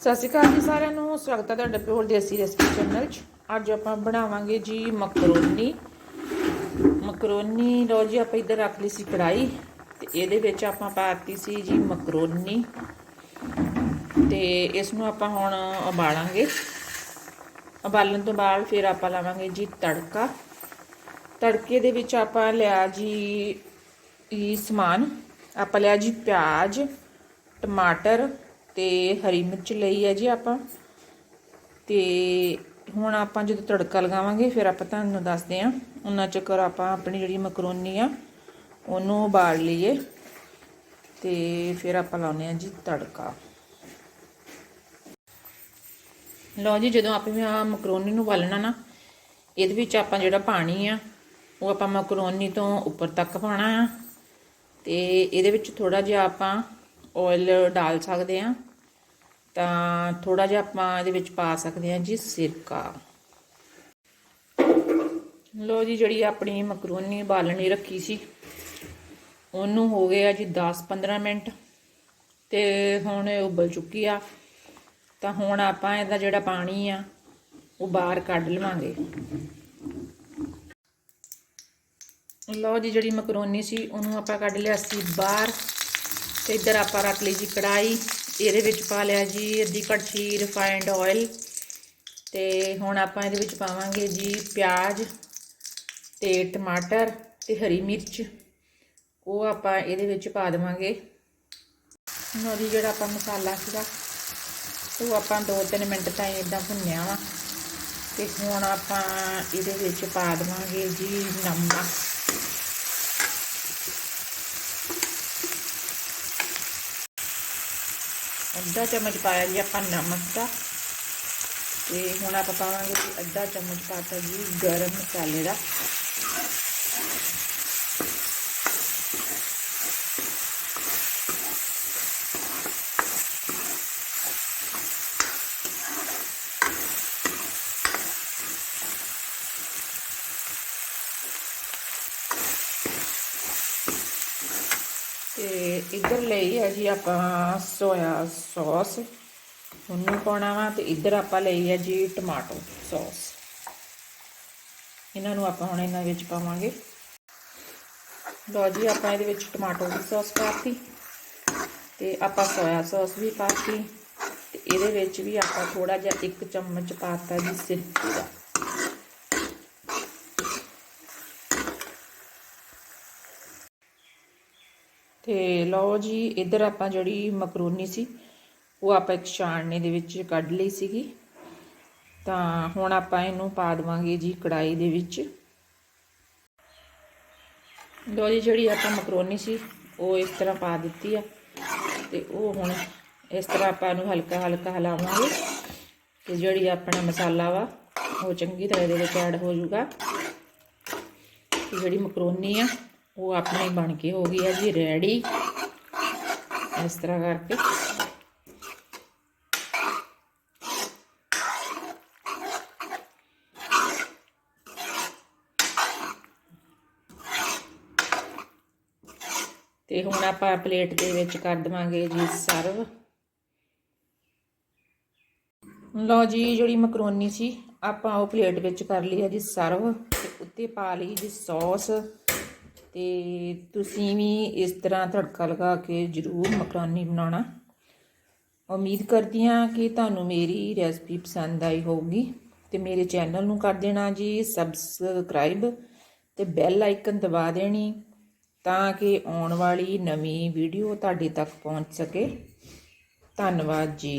ਸਤਿ ਸ਼੍ਰੀ ਅਕਾਲ ਜੀ ਸਾਰਿਆਂ ਨੂੰ, ਸਵਾਗਤ ਹੈ ਤੁਹਾਡਾ ਪਿਓਰ ਦੇਸੀ ਰੈਸਪੀ ਚੈਨਲ 'ਚ। ਅੱਜ ਆਪਾਂ ਬਣਾਵਾਂਗੇ ਜੀ ਮਕਰੋਨੀ। ਮਕਰੋਨੀ ਲਓ ਜੀ, ਆਪਾਂ ਇੱਧਰ ਰੱਖ ਲਈ ਸੀ ਕੜਾਈ ਤੇ ਇਹਦੇ ਵਿੱਚ ਆਪਾਂ ਪਾਤੀ ਸੀ ਜੀ ਮਕਰੋਨੀ। ਤੇ ਇਸ ਨੂੰ ਆਪਾਂ ਹੁਣ ਉਬਾਲਾਂਗੇ। ਉਬਾਲਣ ਤੋਂ ਬਾਅਦ ਫਿਰ ਆਪਾਂ ਲਾਵਾਂਗੇ ਜੀ ਤੜਕਾ। ਤੜਕੇ ਦੇ ਵਿੱਚ ਆਪਾਂ ਲਿਆ ਜੀ ਇਹ ਸਮਾਨ। ਆਪਾਂ ਲਿਆ ਜੀ ਪਿਆਜ਼, ਟਮਾਟਰ ਤੇ ਹਰੀ ਮਿਰਚ ਲਈ ਹੈ ਜੀ ਆਪਾਂ। ਤੇ ਹੁਣ ਆਪਾਂ ਜਦੋਂ ਤੜਕਾ ਲਗਾਵਾਂਗੇ, ਫਿਰ ਆਪਾਂ ਤੁਹਾਨੂੰ ਦੱਸਦੇ ਹਾਂ ਉਹਨਾਂ ਚੱਕਰ ਆਪਾਂ ਆਪਣੀ ਜਿਹੜੀ ਮਕਰੋਨੀ ਆ, ਉਹਨੂੰ ਉਬਾਲ ਲਈਏ। ਤੇ ਫਿਰ ਆਪਾਂ ਲਾਉਨੇ ਆ ਜੀ ਤੜਕਾ। ਲਓ ਜੀ, ਜਦੋਂ ਆਪਾਂ ਮਕਰੋਨੀ ਨੂੰ ਉਬਾਲਣਾ ਨਾ, ਇਹਦੇ ਵਿੱਚ ਆਪਾਂ ਜਿਹੜਾ ਪਾਣੀ ਆ, ਉਹ ਆਪਾਂ ਮਕਰੋਨੀ ਤੋਂ ਉੱਪਰ ਤੱਕ ਪਾਉਣਾ ਆ। ਤੇ ਇਹਦੇ ਵਿੱਚ ਥੋੜਾ ਜਿਹਾ ਆਪਾਂ ਆਇਲ ਡਾਲ ਸਕਦੇ ਆ। ਤਾਂ ਥੋੜਾ ਜਿਹਾ ਆਪਾਂ ਇਹਦੇ ਵਿੱਚ ਪਾ ਸਕਦੇ ਹਾਂ ਜੀ ਸਿਰਕਾ। ਲੋ ਜੀ, ਜਿਹੜੀ ਆਪਣੀ ਮਕਰੋਨੀ ਉਬਾਲਣੀ ਰੱਖੀ ਸੀ, ਉਹਨੂੰ ਹੋ ਗਿਆ ਜੀ 10-15 ਮਿੰਟ ਤੇ ਹੁਣ ਇਹ ਉਬਲ ਚੁੱਕੀ ਆ। ਤਾਂ ਹੁਣ ਆਪਾਂ ਇਹਦਾ ਜਿਹੜਾ ਪਾਣੀ ਆ, ਉਹ ਬਾਹਰ ਕੱਢ ਲਵਾਂਗੇ। ਲਓ ਜੀ, ਜਿਹੜੀ ਮਕਰੋਨੀ ਸੀ, ਉਹਨੂੰ ਆਪਾਂ ਕੱਢ ਲਿਆ ਸੀ ਬਾਹਰ। ਤੇ ਇੱਧਰ ਆਪਾਂ ਰੱਖ ਲਈ ਜੀ ਕੜਾਈ ਇਹਦੇ ਵਿੱਚ ਪਾ ਲਿਆ ਜੀ ਅੱਧੀ ਕੜਛੀ ਰਿਫਾਈਨਡ ਆਇਲ ਤੇ ਹੁਣ ਆਪਾਂ ਇਹਦੇ ਵਿੱਚ ਪਾਵਾਂਗੇ ਜੀ ਪਿਆਜ਼ ਤੇ ਟਮਾਟਰ ਤੇ ਹਰੀ ਮਿਰਚ। ਉਹ ਆਪਾਂ ਇਹਦੇ ਵਿੱਚ ਪਾ ਦੇਵਾਂਗੇ। ਹੁਣ ਉਹਦੀ ਜਿਹੜਾ ਆਪਾਂ ਮਸਾਲਾ ਸੀਗਾ, ਉਹ ਆਪਾਂ 2-3 ਮਿੰਟ ਤਾਈਂ ਇਦਾਂ ਭੁੰਨਿਆ ਵਾ। ਤੇ ਹੁਣ ਆਪਾਂ ਇਹਦੇ ਵਿੱਚ ਪਾ ਦੇਵਾਂਗੇ ਜੀ ਨਮਕ। ਅੱਧਾ ਚਮਚ ਪਾਇਆ ਜੀ ਆਪਾਂ ਨਮਕ ਦਾ। ਤੇ ਹੁਣ ਆਪਾਂ ਪਾਵਾਂਗੇ ਜੀ ਅੱਧਾ ਚਮਚ ਪਾਤਾ ਜੀ ਗਰਮ ਮਸਾਲੇ ਦਾ। ਤੇ ਇੱਧਰ ਲਈ ਹੈ ਜੀ ਆਪਾਂ ਸੋਇਆ ਸੌਸ। ਉਹਨੂੰ ਪਾਉਣਾ ਵਾ ਤੇ ਇੱਧਰ ਆਪਾਂ ਲਈ ਹੈ ਜੀ ਟਮਾਟੋ ਸੌਸ। ਇਹਨਾਂ ਨੂੰ ਆਪਾਂ ਹੁਣ ਇਹਨਾਂ ਵਿੱਚ ਪਾਵਾਂਗੇ। ਲਓ ਜੀ, ਆਪਾਂ ਇਹਦੇ ਵਿੱਚ ਟਮਾਟੋ ਦੀ ਸੌਸ ਪਾਤੀ ਤੇ ਆਪਾਂ ਸੋਇਆ ਸੌਸ ਵੀ ਪਾਤੀ ਤੇ ਇਹਦੇ ਵਿੱਚ ਵੀ ਆਪਾਂ ਥੋੜਾ ਜਿਹਾ ਇੱਕ ਚਮਚ ਪਾਤਾ ਜੀ ਸਿਰਕੇ ਦਾ। ਤੇ ਲਓ ਜੀ, ਇੱਧਰ ਆਪਾਂ ਜਿਹੜੀ ਮਕਰੋਨੀ ਸੀ, ਉਹ ਆਪਾਂ ਇੱਕ ਛਾਣਨੇ ਦੇ ਵਿੱਚ ਕੱਢ ਲਈ ਸੀਗੀ। ਤਾਂ ਹੁਣ ਆਪਾਂ ਇਹਨੂੰ ਪਾ ਦਵਾਂਗੇ ਜੀ ਕੜਾਈ ਦੇ ਵਿੱਚ। ਲਓ ਜੀ, ਜਿਹੜੀ ਆਪਾਂ ਮਕਰੋਨੀ ਸੀ, ਉਹ ਇਸ ਤਰ੍ਹਾਂ ਪਾ ਦਿੱਤੀ ਆ। ਤੇ ਉਹ ਹੁਣ ਇਸ ਤਰ੍ਹਾਂ ਆਪਾਂ ਇਹਨੂੰ ਹਲਕਾ ਹਲਕਾ ਹਿਲਾਵਾਂਗੇ। ਤੇ ਜਿਹੜੀ ਆਪਣਾ ਮਸਾਲਾ ਵਾ, ਉਹ ਚੰਗੀ ਤਰ੍ਹਾਂ ਇਹਦੇ ਵਿੱਚ ਐਡ ਹੋ ਜਾਊਗਾ। ਜਿਹੜੀ ਮਕਰੋਨੀ ਆ ਉਹ ਆਪਣੀ ਬਣ ਕੇ ਹੋ ਗਈ ਹੈ ਜੀ ਰੈਡੀ। ਇਸ ਤਰ੍ਹਾਂ ਕਰਕੇ। ਤੇ ਹੁਣ ਆਪਾਂ ਪਲੇਟ ਦੇ ਵਿੱਚ ਕਰ ਦਵਾਂਗੇ ਜੀ ਸਰਵ। ਲਓ ਜੀ, ਜਿਹੜੀ ਮਕਰੋਨੀ ਸੀ, ਆਪਾਂ ਉਹ ਪਲੇਟ ਵਿੱਚ ਕਰ ਲਈ ਹੈ ਜੀ ਸਰਵ ਤੇ ਉੱਤੇ ਪਾ ਲਈ ਜੀ ਸੌਸ। ਅਤੇ ਤੁਸੀਂ ਵੀ ਇਸ ਤਰ੍ਹਾਂ ਤੜਕਾ ਲਗਾ ਕੇ ਜ਼ਰੂਰ ਮਕਰਾਨੀ ਬਣਾਉਣਾ। ਉਮੀਦ ਕਰਦੀ ਹਾਂ ਕਿ ਤੁਹਾਨੂੰ ਮੇਰੀ ਰੈਸਪੀ ਪਸੰਦ ਆਈ ਹੋਊਗੀ ਤੇ ਮੇਰੇ ਚੈਨਲ ਨੂੰ ਕਰ ਦੇਣਾ ਜੀ ਸਬਸਕ੍ਰਾਈਬ ਤੇ ਬੈਲ ਆਈਕਨ ਦਬਾ ਦੇਣੀ ਤਾਂ ਕਿ ਆਉਣ ਵਾਲੀ ਨਵੀਂ ਵੀਡੀਓ ਤੁਹਾਡੇ ਤੱਕ ਪਹੁੰਚ ਸਕੇ। ਧੰਨਵਾਦ ਜੀ।